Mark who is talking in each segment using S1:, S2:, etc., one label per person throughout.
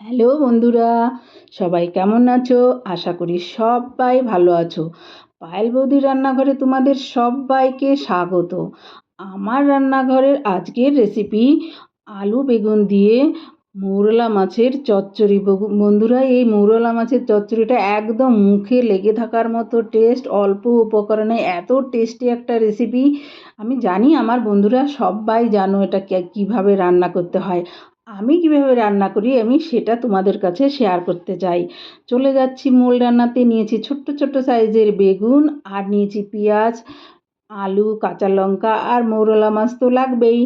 S1: Hello বন্ধুরা, সবাই কেমন আছো? আশা করি সবাই ভালো আছো। পায়েল বৌদির রান্নাঘরে তোমাদের সবাইকে স্বাগত। আমার রান্নাঘরের আজকের রেসিপি আলু বেগুন দিয়ে মৌরলা মাছের চচ্চড়ি। বন্ধুরা, এই মৌরলা মাছের চচ্চড়িটা একদম মুখে লেগে থাকার মতো টেস্ট অল্প উপকরণে এত টেস্টি একটা রেসিপি আমি জানি, আমার বন্ধুরা সবাই জানো এটা কীভাবে রান্না করতে হয়। আমি কীভাবে রান্না করি আমি সেটা তোমাদের কাছে শেয়ার করতে চাই। চলে যাচ্ছি মূল রান্নাতে, নিয়েছি ছোট্ট ছোট্ট সাইজের বেগুন, আর নিয়েছি পেঁয়াজ, আলু, কাঁচা লঙ্কা, আর মৌরলা মাছ তো লাগবেই।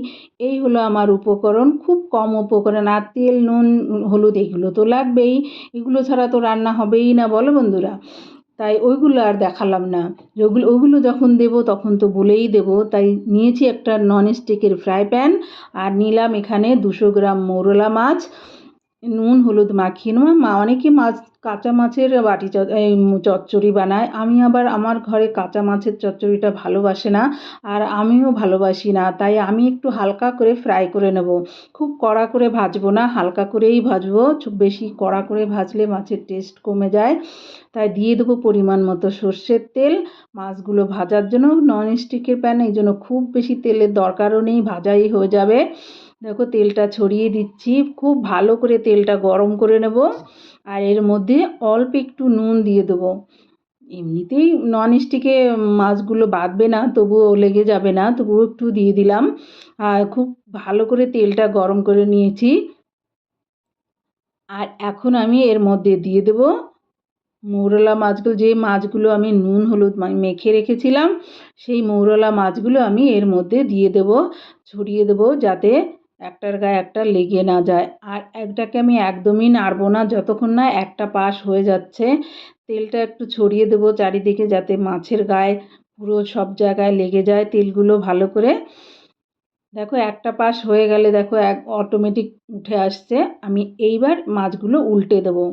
S1: এই হলো আমার উপকরণ, খুব কম উপকরণ, আর তেল, নুন, হলুদ এগুলো তো লাগবেই। এগুলো ছাড়া তো রান্না হবেই না, বলো বন্ধুরা। তাই ওইগুলো আর দেখালাম না। যেগুলো ওগুলো যখন দেব তখন তো বলেই দেব। তাই নিয়েছি একটা ননস্টিকের ফ্রাই প্যান আর নিলাম এখানে দুশো গ্রাম মৌরলা মাছ। নুন, হলুদ মাখিয়ে নেওয়া। মা অনেকে মাছ, কাঁচা মাছের বাটি চচ্চড়ি বানায়। আমি আবার আমার ঘরে কাঁচা মাছের চচ্চড়িটা ভালোবাসে না আর আমিও ভালোবাসি না। তাই আমি একটু হালকা করে ফ্রাই করে নেব। খুব কড়া করে ভাজবো না, হালকা করেই ভাজবো। বেশি কড়া করে ভাজলে মাছের টেস্ট কমে যায়। তাই দিয়ে দেবো পরিমাণ মতো সর্ষের তেল। মাছগুলো ভাজার জন্য ননস্টিকের প্যান, এই জন্য খুব বেশি তেলের দরকারও নেই, ভাজাই হয়ে যাবে। দেখো তেলটা ছড়িয়ে দিচ্ছি, খুব ভালো করে তেলটা গরম করে নেব আর এর মধ্যে অল্প একটু নুন দিয়ে দেবো। এমনিতেই ননস্টিকে মাছগুলো বাঁধবে না, তবুও লেগে যাবে না, তবুও একটু দিয়ে দিলাম। আর খুব ভালো করে তেলটা গরম করে নিয়েছি। আর এখন আমি এর মধ্যে দিয়ে দেবো মৌরলা মাছগুলো, যে মাছগুলো আমি নুন, হলুদ মেখে রেখেছিলাম, সেই মৌরলা মাছগুলো আমি এর মধ্যে দিয়ে দেব, ছড়িয়ে দেবো যাতে একটার গায়ে একটা লেগে না যায়। আর একটাকে আমি একদমই নাড়বো না, যতক্ষণ না একটা পাশ হয়ে যাচ্ছে। তেলটা একটু ছড়িয়ে দেবো চারিদিকে যাতে মাছের গায়ে পুরো সব জায়গায় লেগে যায় তেলগুলো ভালো করে। দেখো একটা পাশ হয়ে গেলে দেখো এক অটোমেটিক উঠে আসছে। আমি এইবার মাছগুলো উল্টে দেবো।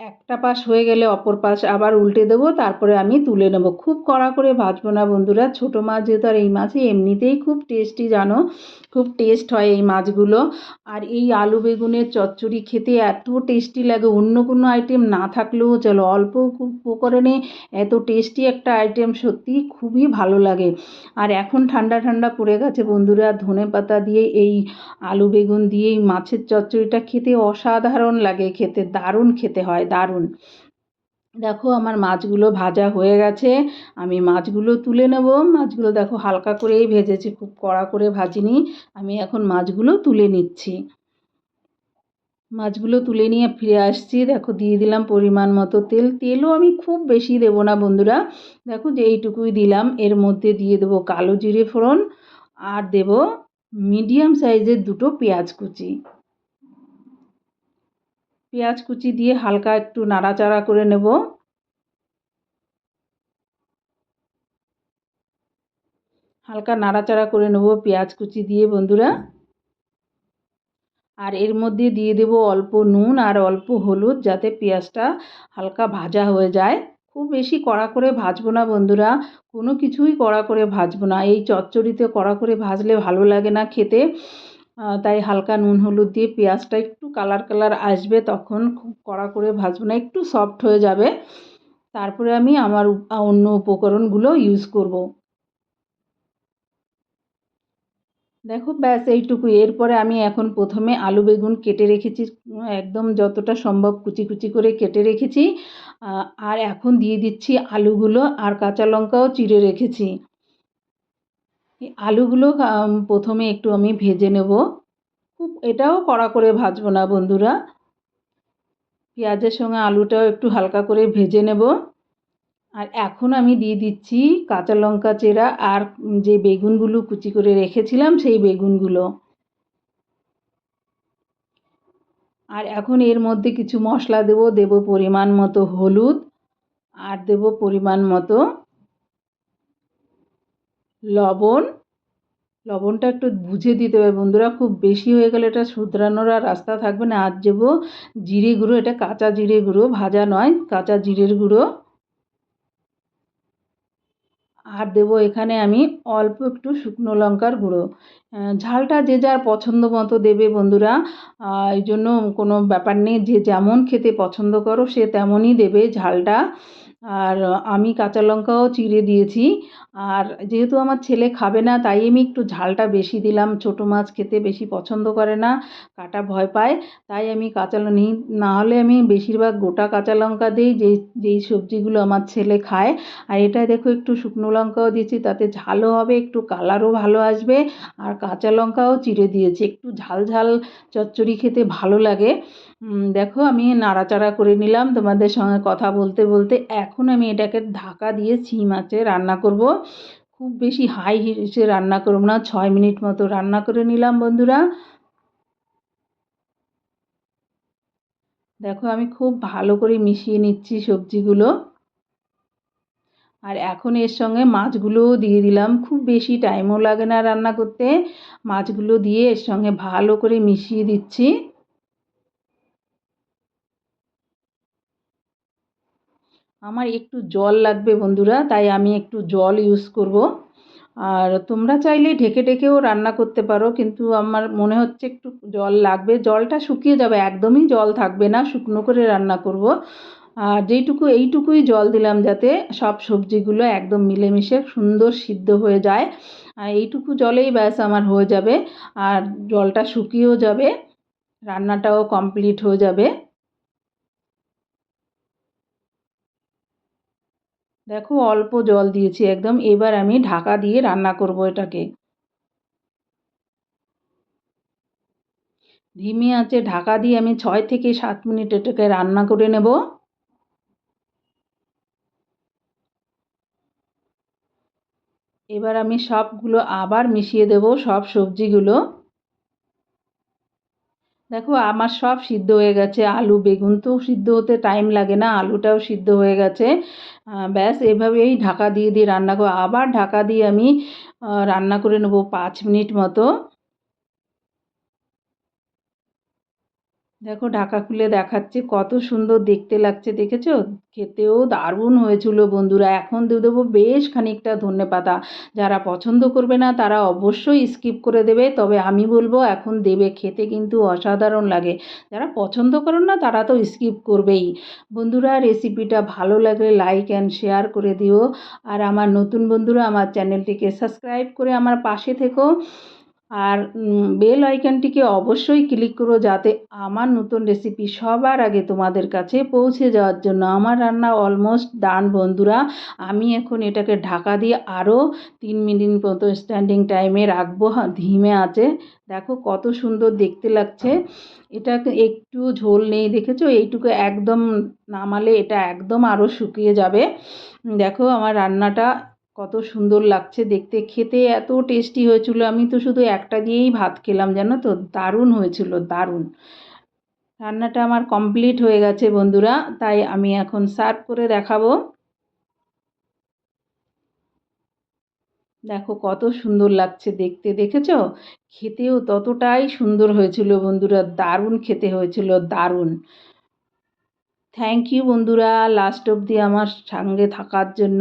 S1: একটা পাশ হয়ে গেলে অপর পাশ আবার উল্টে দেবো, তারপরে আমি তুলে নেব। খুব কড়া করে ভাজবো না বন্ধুরা, ছোটো মাছ যেহেতু আর এই মাছই এমনিতেই খুব টেস্টি জানো, খুব টেস্ট হয় এই মাছগুলো। আর এই আলু বেগুনের চচ্চড়ি খেতে এত টেস্টি লাগে, অন্য কোনো আইটেম না থাকলেও চলো, অল্প উপকরণে এত টেস্টি একটা আইটেম সত্যি খুবই ভালো লাগে। আর এখন ঠান্ডা ঠান্ডা পড়ে গেছে বন্ধুরা, ধনে পাতা দিয়ে এই আলু বেগুন দিয়ে এই মাছের চচ্চড়িটা খেতে অসাধারণ লাগে, খেতে দারুণ খেতে হয়। দারুণ। দেখো আমার মাছগুলো ভাজা হয়ে গেছে, আমি মাছগুলো তুলে নেব। মাছগুলো দেখো হালকা করেই ভেজেছি, খুব কড়া করে ভাজিনি। আমি এখন মাছগুলো তুলে নিচ্ছি। মাছগুলো তুলে নিয়ে ফিরে আসছি। দেখো দিয়ে দিলাম পরিমাণ মতো তেল। তেলও আমি খুব বেশি দেবো না বন্ধুরা। দেখো যে এইটুকুই দিলাম। এর মধ্যে দিয়ে দেবো কালো জিরে ফোড়ন আর দেব মিডিয়াম সাইজের দুটো পেঁয়াজ কুচি। পেঁয়াজ কুচি দিয়ে হালকা একটু নাড়াচাড়া করে নেব। হালকা নাড়াচাড়া করে নেব পেঁয়াজ কুচি দিয়ে বন্ধুরা। আর এর মধ্যে দিয়ে দেব অল্প নুন আর অল্প হলুদ যাতে পেঁয়াজটা হালকা ভাজা হয়ে যায়। খুব বেশি কড়া করে ভাজবো না বন্ধুরা, কোনো কিছুই কড়া করে ভাজবো না। এই চচ্চড়িতে কড়া করে ভাজলে ভালো লাগে না খেতে। তাই হালকা নুন, হলুদ দিয়ে পেঁয়াজটা একটু কালার কালার আসবে তখন খুব কড়া করে ভাজবো না, একটু সফট হয়ে যাবে। তারপরে আমি আমার অন্য উপকরণগুলো ইউজ করব। দেখো ব্যাস এইটুকু এরপরে আমি এখন প্রথমে আলু বেগুন কেটে রেখেছি, একদম যতটা সম্ভব কুচি কুচি করে কেটে রেখেছি। আর এখন দিয়ে দিচ্ছি আলুগুলো আর কাঁচা লঙ্কাও চিড়ে রেখেছি। আলুগুলো প্রথমে একটু আমি ভেজে নেব। খুব, এটাও কড়া করে ভাজবো না বন্ধুরা। পেঁয়াজের সঙ্গে আলুটাও একটু হালকা করে ভেজে নেব। আর এখন আমি দিয়ে দিচ্ছি কাঁচা লঙ্কা চেরা আর যে বেগুনগুলো কুচি করে রেখেছিলাম সেই বেগুনগুলো। আর এখন এর মধ্যে কিছু মশলা দেব দেব পরিমাণ মতো হলুদ আর দেব পরিমাণ মতো লবণ। লবণটা একটু বুঝে দিতে হবে বন্ধুরা, খুব বেশি হয়ে গেলে এটা শুধরানোর আর রাস্তা থাকবে না। আর দেবো জিরে গুঁড়ো, এটা কাঁচা জিরে গুঁড়ো, ভাজা নয়, কাঁচা জিরের গুঁড়ো। আর দেবো এখানে আমি অল্প একটু শুকনো লঙ্কার গুঁড়ো। ঝালটা যে যার পছন্দ মতো দেবে বন্ধুরা। এই জন্য কোনো ব্যাপার নেই, যে যেমন খেতে পছন্দ করো, সে তেমনই দেবে ঝালটা। আর আমি কাঁচা লঙ্কাও চিড়ে দিয়েছি। আর যেহেতু আমার ছেলে খাবে না, তাই আমি একটু ঝালটা বেশি দিলাম। ছোটো মাছ খেতে বেশি পছন্দ করে না, কাটা ভয় পায়। তাই আমি কাঁচা নিই নাহলে আমি বেশিরভাগ গোটা কাঁচা লঙ্কা দিই যেই যেই সবজিগুলো আমার ছেলে খায়। আর এটা দেখো, একটু শুকনো লঙ্কাও দিয়েছি, তাতে ঝালও হবে, একটু কালারও ভালো আসবে। আর কাঁচা লঙ্কাও চিড়ে দিয়েছি, একটু ঝাল ঝাল চচ্চড়ি খেতে ভালো লাগে। দেখো, আমি নাড়াচাড়া করে নিলাম। তোমাদের সঙ্গে কথা বলতে বলতে এখন আমি এটাকে ঢাকা দিয়ে শিম মাছে রান্না করব। খুব বেশি হাই হিসে রান্না করব না, ছয় মিনিট মতো রান্না করে নিলাম, বন্ধুরা। দেখো, আমি খুব ভালো করে মিশিয়ে নিচ্ছি সবজিগুলো। আর এখন এর সঙ্গে মাছগুলোও দিয়ে দিলাম। খুব বেশি টাইমও লাগে না রান্না করতে। মাছগুলো দিয়ে এর সঙ্গে ভালো করে মিশিয়ে দিচ্ছি। আমার একটু জল লাগবে বন্ধুরা, তাই আমি একটু জল ইউজ করব। আর তোমরা চাইলে ঢেকে ঢেকেও রান্না করতে পারো, কিন্তু আমার মনে হচ্ছে একটু জল লাগবে। জলটা শুকিয়ে যাবে, একদমই জল থাকবে না, শুকনো করে রান্না করব। আর যেইটুকু এইটুকুই জল দিলাম যাতে সব সবজিগুলো একদম মিলেমিশে সুন্দর সিদ্ধ হয়ে যায়। আর এইটুকু জলেই ব্যাস আমার হয়ে যাবে, আর জলটা শুকিয়েও যাবে, রান্নাটাও কমপ্লিট হয়ে যাবে। দেখো, অল্প জল দিয়েছি, একদম। এবার আমি ঢাকা দিয়ে রান্না করব এটাকে। ধিমি আছে, ঢাকা দিয়ে আমি ছয় থেকে সাত মিনিট এটাকে রান্না করে নেব। এবার আমি সবগুলো আবার মিশিয়ে দেব, সব সবজিগুলো। দেখো, আমার সব সিদ্ধ হয়ে গেছে। আলু, বেগুন তো সিদ্ধ হতে টাইম লাগে না, আলুটাও সিদ্ধ হয়ে গেছে। ব্যাস এভাবেই ঢাকা দিয়ে দিয়ে রান্না করব আবার ঢাকা দিয়ে আমি রান্না করে নেব পাঁচ মিনিট মতো। দেখো, ঢাকা খুলে দেখাচ্ছি, কত সুন্দর দেখতে লাগছে, দেখেছ? খেতেও দারুণ হয়েছিল বন্ধুরা, এখন দিয়ে দেবো বেশ খানিকটা ধনে পাতা। যারা পছন্দ করবে না, তারা অবশ্যই স্কিপ করে দেবে, তবে আমি বলব এখন দেবে, খেতে কিন্তু অসাধারণ লাগে। যারা পছন্দ করো না, তারা তো স্কিপ করবেই। বন্ধুরা রেসিপিটা ভালো লাগলে লাইক অ্যান্ড শেয়ার করে দিও। আর আমার নতুন বন্ধুরা, আমার চ্যানেলটিকে সাবস্ক্রাইব করে আমার পাশে থেকো। আর বেল আইকনটিকে অবশ্যই ক্লিক করো যাতে আমার নতুন রেসিপি সবার আগে তোমাদের কাছে পৌঁছে যাওয়ার জন্য। আমার রান্না অলমোস্ট ডান বন্ধুরা। আমি এখন এটাকে ঢাকা দিয়ে আরও তিন মিনিট মতো স্ট্যান্ডিং টাইমে রাখব। ধিমে আছে। দেখো কত সুন্দর দেখতে লাগছে। এটাকে একটু ঝোল নেই, দেখেছ? এইটুকু একদম নামালে এটা একদম আরও শুকিয়ে যাবে। দেখো আমার রান্নাটা কত সুন্দর লাগছে দেখতে। খেতে এত টেস্টি হয়েছিল। আমি তো শুধু একটা দিয়েই ভাত খেলাম, জানো তো? দারুণ হয়েছিল, দারুণ। রান্নাটা আমার কমপ্লিট হয়ে গেছে বন্ধুরা, তাই আমি এখন সার্ভ করে দেখাবো। দেখো কত সুন্দর লাগছে দেখতে, দেখেছ? খেতেও ততটাই সুন্দর হয়েছিল বন্ধুরা, দারুণ খেতে হয়েছিল, দারুণ। থ্যাংক ইউ বন্ধুরা লাস্ট অবধি আমার সঙ্গে থাকার জন্য।